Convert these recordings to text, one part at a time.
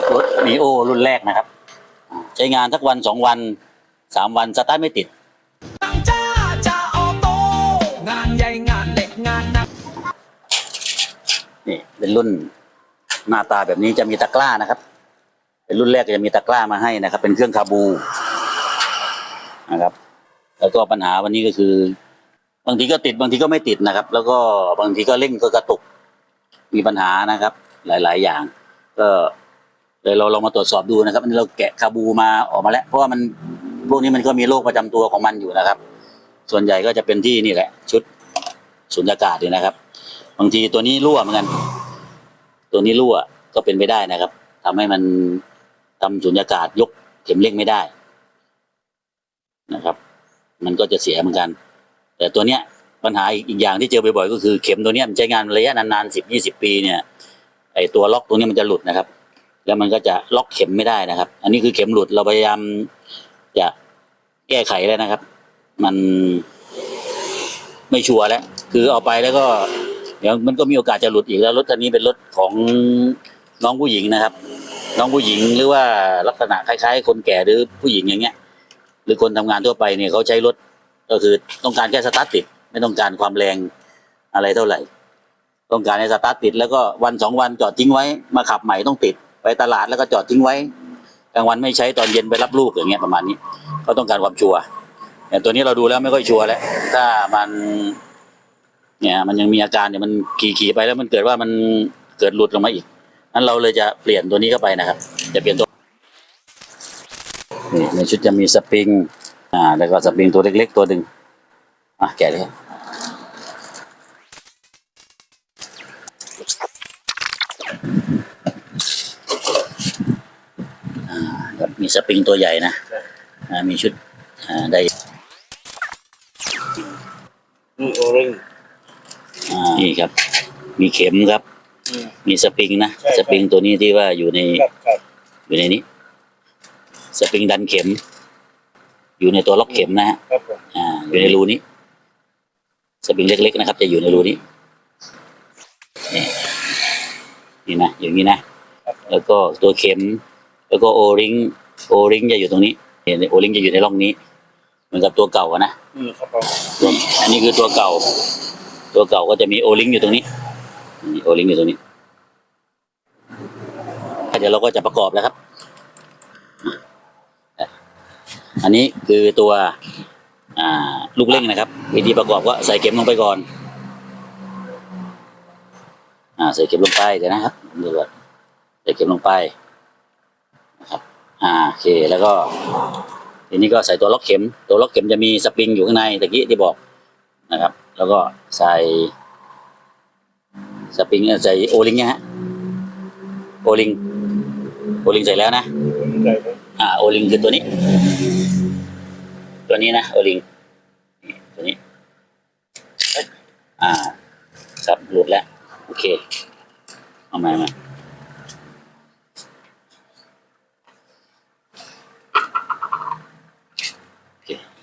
ขับรถมีโอรุ่นแรกนะครับ ใช้งานสักวันสองวันสามวันสตาร์ทไม่ติดจ้าจ้าออโต้งานใหญ่งานเล็กงานหนักนี่เป็นรุ่นหน้าตาแบบนี้จะมีตะกร้านะครับ เป็นรุ่นแรกจะมีตะกร้ามาให้นะครับ เป็นเครื่องคาบูนะครับ แล้วก็ปัญหาวันนี้ก็คือ บางทีก็ติดบางทีก็ไม่ติดนะครับ แล้วก็บางทีก็เร่งก็กระตุกมีปัญหานะครับ หลาย ๆ อย่าง ก็ เลยเราลองมาตรวจสอบดูนะครับ อันนี้เราแกะคาบูมาออกมาแล้ว เพราะว่ามันพวกนี้มันก็มีโรคประจำตัวของมันอยู่นะครับ ส่วนใหญ่ก็จะเป็นที่นี่แหละ ชุดสุญญากาศนี่นะครับ บางทีตัวนี้รั่วเหมือนกัน ตัวนี้รั่วก็เป็นไปได้นะครับทำให้มันทำสุญญากาศยกเข็มเร่งไม่ได้นะครับ มันก็จะเสียเหมือนกัน แต่ตัวเนี้ยปัญหาอีกอย่างที่เจอบ่อยๆก็คือเข็มตัวเนี้ยมันใช้งานระยะนานๆสิบยี่สิบปีเนี่ยไอตัวล็อกตัวนี้มันจะหลุดนะครับ แล้วมันก็จะล็อกเข็มไม่ได้นะครับ อันนี้คือเข็มหลุดเราพยายามจะแก้ไขแล้วนะครับ มันไม่ชัวร์แล้ว คือเอาไปแล้วก็ เดี๋ยวมันก็มีโอกาสจะหลุดอีกแล้วรถคันนี้เป็นรถของน้องผู้หญิงนะครับ น้องผู้หญิงหรือว่าลักษณะคล้ายๆ คนแก่หรือผู้หญิงอย่างเงี้ย หรือคนทำงานทั่วไปเนี่ยเขาใช้รถก็คือต้องการแค่สตาร์ทติด ไม่ต้องการความแรงอะไรเท่าไหร่ ต้องการให้สตาร์ทติดแล้วก็วันสองวันจอดทิ้งไว้มาขับใหม่ต้องติด ตลาดแล้วก็จอดทิ้งไว้กลางวันไม่ใช้ตอนเย็นไปรับลูกอย่างเงี้ยประมาณนี้เขาต้องการความชัวร์แต่ตัวนี้เราดูแล้วไม่ค่อยชัวร์แล้วถ้ามันเนี่ยมันยังมีอาการเนี่ยมันขี่ขี่ไปแล้วมันเกิดว่ามันเกิดหลุดลงมาอีกนั้นเราเลยจะเปลี่ยนตัวนี้เข้าไปนะครับ จะเปลี่ยนตัวนี่ในชุดจะมีสปริงอ่าแล้วก็สปริงตัวเล็ก ๆ ตัวหนึ่งอะแกะเลยครับอ่าครับ มีสปริงตัวใหญ่นะอ่ามีชุดอ่าได้นี่โอเริงอ่านี่ครับ มีเข็มครับอืมมีสปริงนะใช่ครับสปริงตัวนี้ที่ว่าอยู่ในครับครับอยู่ในนี้ สปริงดันเข็ม อยู่ในตัวล็อกเข็มนะฮะครับผมอ่าอยู่ในรูนี้สปริงเล็กๆนะครับ จะอยู่ในรูนี้นี่นี่นะอย่างนี้นะครับผมแล้วก็ตัวเข็ม แล้วก็โอริง โอริงจะอยู่ตรงนี้เนี่ยโอริงจะอยู่ในร่องนี้ เหมือนกับตัวเก่าอะนะอืมครับผมนี่อันนี้คือตัวเก่า ตัวเก่าก็จะมีโอลิงอยู่ตรงนี้นี่โอลิงอยู่ตรงนี้เดี๋ยวเราก็จะประกอบแล้วครับ อันนี้คือตัวอ่าลูกเร่งนะครับ วิธีประกอบก็ใส่เข็มลงไปก่อนอ่าใส่เข็มลงไปเดี๋ยวนะครับเดี๋ยวก่อนใส่เข็มลงไปนะครับ อ่าโอเคแล้วก็ทีนี้ก็ใส่ตัวล็อกเข็ม ตัวล็อกเข็มจะมีสปริงอยู่ข้างในตะกี้ที่บอกนะครับ แล้วก็ใส่สปริงเอ่อใส่โอลิงเนี่ยฮะโอลิงโอลิงใส่แล้วนะใจผมอ่าโอลิงคือตัวนี้ ตัวนี้นะโอลิงนี่ตัวนี้เอ้ยอ่าครับหลุดแล้วโอเคเอามามา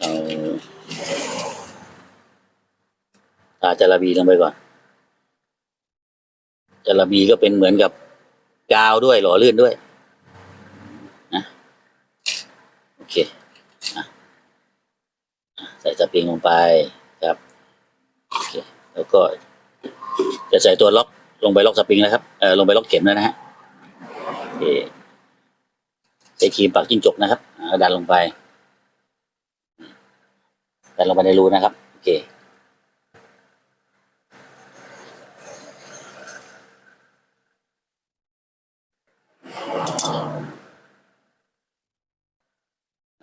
เคเราตาจาระบีลงไปก่อนจาระบีก็เป็นเหมือนกับกาวด้วยหล่อลื่นด้วยนะโอเคอใส่สปริงลงไปครับโอเคแล้วก็จะใส่ตัวล็อกลงไปล็อกสปริงแล้วครับ เออลงไปล็อกเข็มแล้วนะฮะโอเคใช้ครีมปักจิ้งจกนะครับดันลงไป ดันลงไปในรูนะครับ โอเค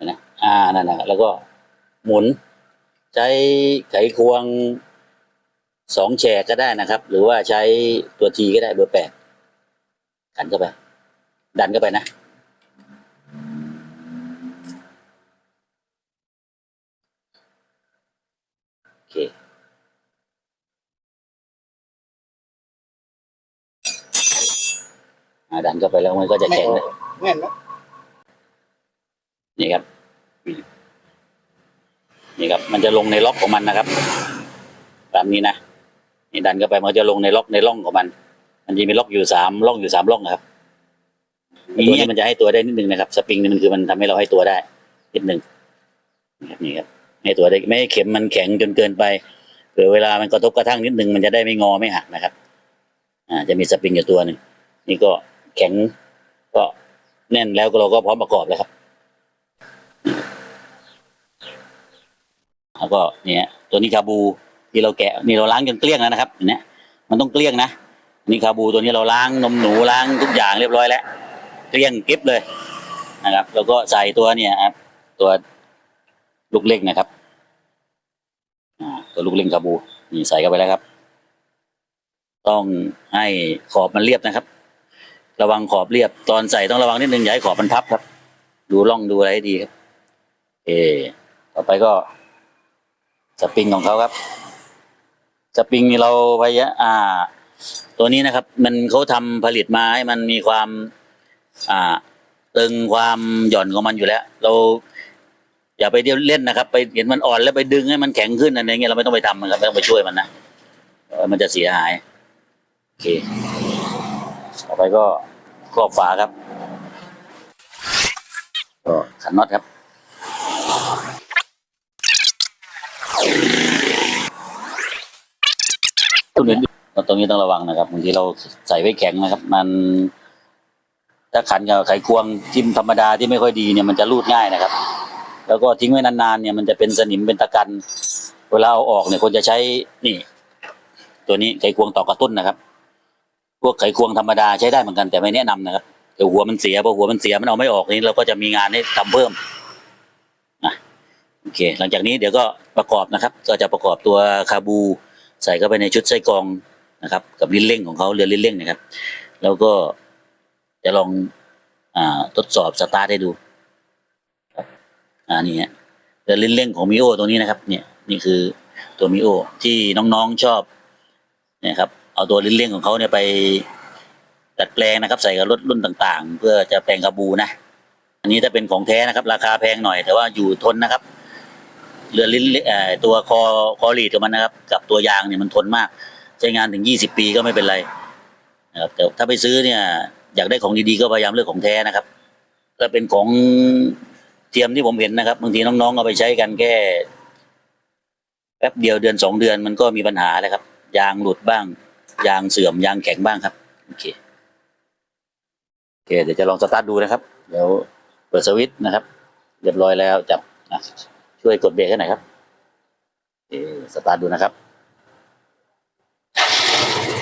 นะ อ่า นั่นนะแล้วก็หมุน ใช้ไขควงสองแฉกก็ได้นะครับ หรือว่าใช้ตัวทีก็ได้เบอร์แปดกันเข้าไป ดันเข้าไปนะ เคอ่าดันเข้าไปแล้วมันก็จะแข็งเลยแน่นนะนี่ครับ นี่ครับ มันจะลงในล็อกของมันนะครับ ตามนี้นะนี่ดันเข้าไปมันจะลงในล็อกในร่องของมัน มันจะมีล็อกอยู่สามร่องอยู่สามร่องนะครับอย่างนี้มันจะให้ตัวได้นิดนึงนะครับ สปริงนี่มันคือมันทำให้เราให้ตัวได้นิดนึงนะครับ นี่ครับให้ตัวได้ไม่ให้เข็มมันแข็งจนเกินไปเผื่อเวลามันกระทบกระทั่งนิดนึงมันจะได้ไม่งอไม่หักนะครับ อ่า จะมีสปริงอยู่ตัวหนึ่งนี่ก็แข็งก็แน่นแล้วก็เราก็พร้อมประกอบแล้วครับแล้วก็เนี่ยตัวนี้คาบูที่เราแกะนี่เราล้างจนเกลี้ยงแล้วนะครับเนี่ยมันต้องเกลี้ยงนะนี่คาบูตัวนี้เราล้างนมหนูล้างทุกอย่างเรียบร้อยแล้วเกลี้ยงกริบเลยนะครับ แล้วก็ใส่ตัวเนี่ยครับตัว ลูกเล่งนะครับตัวลูกเล่งคาบูนี่ใส่เข้าไปแล้วครับ ต้องให้ขอบมันเรียบนะครับ ระวังขอบเรียบ ตอนใส่ต้องระวังนิดนึงอย่าให้ขอบมันพับครับ ดูร่องดูอะไรให้ดีครับเออต่อไปก็สปริงของเขาครับสปริงนี่เราพยายามอ่า ตัวนี้นะครับ มันเขาทำผลิตมาให้มันมีความ อ่า ตึงความหย่อนของมันอยู่แล้ว เรา อย่าไปเดียวเล่นนะครับ ไปเห็นมันอ่อนแล้วไปดึงให้มันแข็งขึ้นอะไรเงี้ยเราไม่ต้องไปทำมันครับไม่ต้องไปช่วยมันนะมันจะเสียหายโอเคต่อไปก็ครอบฝาครับก็ขันน็อตครับตรงนี้ตรงนี้ต้องระวังนะครับบางทีเราใส่ไว้แข็งนะครับ มัน ถ้าขันกับไขควงจิ้มธรรมดาที่ไม่ค่อยดีเนี่ยมันจะรูดง่ายนะครับ แล้วก็ทิ้งไว้นานๆเนี่ยมันจะเป็นสนิมเป็นตะกัน เวลาเอาออกเนี่ยควรจะใช้นี่ ตัวนี้ไขควงตอกกระตุ้นนะครับ พวกไขควงธรรมดาใช้ได้เหมือนกันแต่ไม่แนะนำนะครับเดี๋ยวหัวมันเสียพอหัวมันเสียมันเอาไม่ออกนี่เราก็จะมีงานให้ทำเพิ่มนะโอเค หลังจากนี้เดี๋ยวก็ประกอบนะครับ ก็จะประกอบตัวคาบู ใส่เข้าไปในชุดไส้กรองนะครับ กับลิ้นเร่งของเขาเรือลิ้นเร่งนะครับ แล้วก็จะลองอทดสอบสตาร์ทให้ดู อ่านี่ฮะเรือลิ้นเร่งของมิโอตัวนี้นะครับ เนี่ยนี่คือตัวมิโอที่น้องๆชอบเนี่ยครับเอาตัวลิ้นเร่งของเขาเนี่ยไปดัดแปลงนะครับ ใส่กับรถรุ่นต่างๆ เพื่อจะแปลงคาบูนะ อันนี้ถ้าเป็นของแท้นะครับ ราคาแพงหน่อย แต่ว่าอยู่ทนนะครับ เรือลิ้นตัวคอคอรีดของมันนะครับ กับตัวยางเนี่ยมันทนมาก ใช้งานถึงยี่สิบปีก็ไม่เป็นไรนะครับแต่ถ้าไปซื้อเนี่ย อยากได้ของดีๆก็พยายามเลือกของแท้นะครับถ้าเป็นของ เทียมที่ผมเห็นนะครับบางทีน้องๆเอาไปใช้กันแค่แป๊บเดียวเดือนสองเดือนมันก็มีปัญหาแล้วครับ ยางหลุดบ้าง ยางเสื่อมยางแข็งบ้างครับโอเคโอเค เดี๋ยวจะลองสตาร์ทดูนะครับเดี๋ยวเปิดสวิตช์นะครับ เรียบร้อยแล้วจับอะช่วยกดเบรกให้หน่อยครับโอเคสตาร์ทดูนะครับ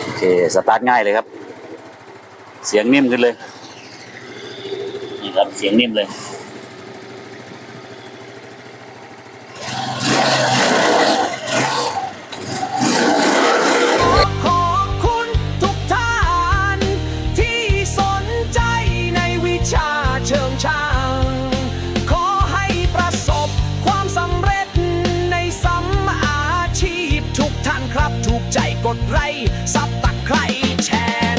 โอเคสตาร์ทง่ายเลยครับ เสียงนิ่มขึ้นเลยนี่ครับเสียงนิ่มเลย ขอบคุณทุกท่านที่สนใจในวิชาเชิงช่าง ขอให้ประสบความสำเร็จในสัมอาชีพทุกท่านครับ ถูกใจกดไลค์ซับตักใครแชร์